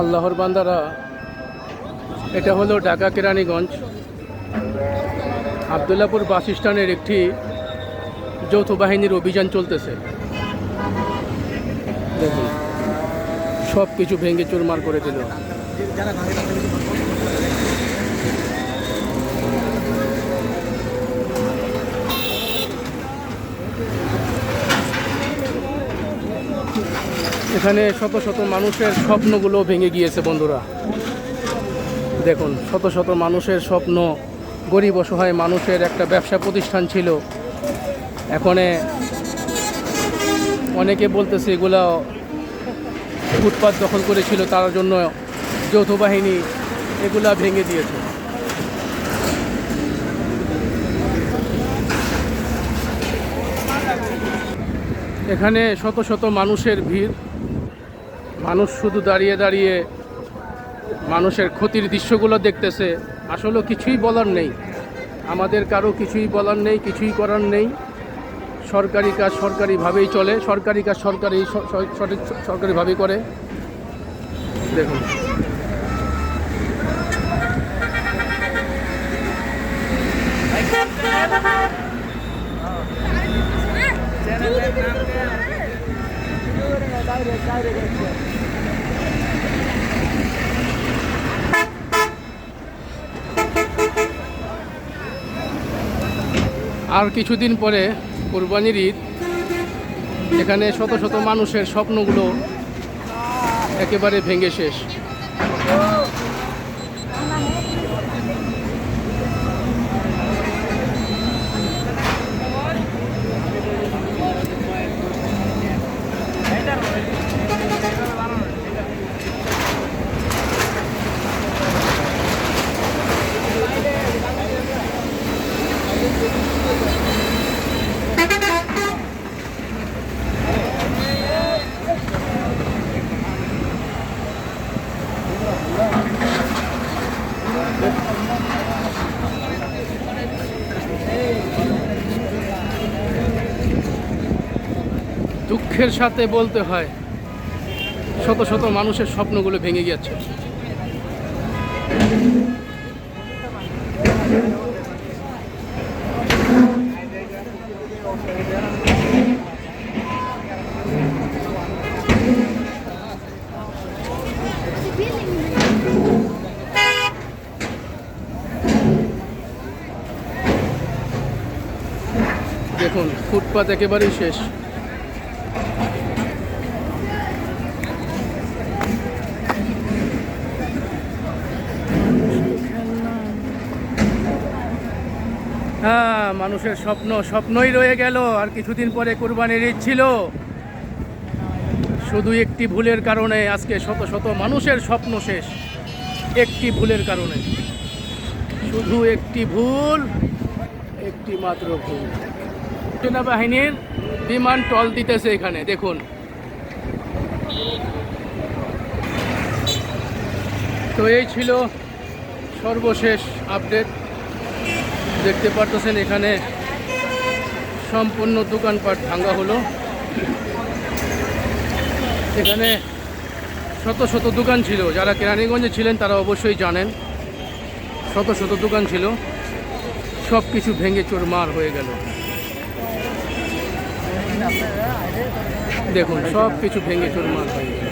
আল্লাহর বান্দারা, এটা হলো ঢাকা কেরানীগঞ্জ। আবদুল্লাপুর বাস স্ট্যান্ডের একটি যৌথ বাহিনীর অভিযান চলতেছে। সব কিছু ভেঙে চুরমার করে দিল। এখানে শত শত মানুষের স্বপ্নগুলো ভেঙে গিয়েছে বন্ধুরা। দেখুন, শত শত মানুষের স্বপ্ন, গরিব অসহায় মানুষের একটা ব্যবসা প্রতিষ্ঠান ছিল। এখানে অনেকে বলতেছে এগুলো ফুটপাত দখল করেছিল, তার জন্য যৌথ বাহিনী এগুলা ভেঙে দিয়েছে। এখানে শত শত মানুষের ভিড়। মানুষ শুধু দাঁড়িয়ে দাঁড়িয়ে মানুষের ক্ষতির দৃশ্যগুলো দেখতেছে। আসলে কিছুই বলার নেই। আমাদের কারও কিছুই বলার নেই, কিছুই করার নেই। সরকারি কাজ সরকারিভাবেই চলে। সরকারি কাজ সরকারি সরকারিভাবেই করে। দেখুন। আর কিছুদিন পরে কোরবানির ঈদ এখানে শত শত মানুষের স্বপ্নগুলো একেবারে ভেঙে শেষ। দুঃখের সাথে বলতে হয় শত শত মানুষের স্বপ্নগুলো ভেঙে গেছে দেখুন ফুটপাত একেবারেই শেষ। হ্যাঁ মানুষের স্বপ্ন, স্বপ্নই রয়ে গেল, আর কিছুদিন পরে কোরবানির ঈদ ছিল। শুধু একটি ভুলের কারণে আজকে শত শত মানুষের স্বপ্ন শেষ, একটি ভুলের কারণে। শুধু একটি ভুল, একটি মাত্র ভুল। সেনাবাহিনীর বিমান টল দিতেছে এখানে, দেখুন। তো এই ছিল সর্বশেষ আপডেট দেখতে পারতেছেন এখানে সম্পূর্ণ দোকানপাট ভাঙ্গা হলো। এখানে শত শত দোকান ছিল। যারা কেরানীগঞ্জে ছিলেন তারা অবশ্যই জানেন শত শত দোকান ছিল। সব কিছু ভেঙে চোরমার হয়ে গেল। দেখুন সব কিছু ভেঙে চোরমার হয়ে গেল।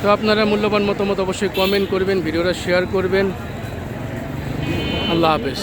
তো আপনারা মূল্যবান মতামত অবশ্যই কমেন্ট করবেন ভিডিওটা শেয়ার করবেন। আল্লাহ হাফেজ।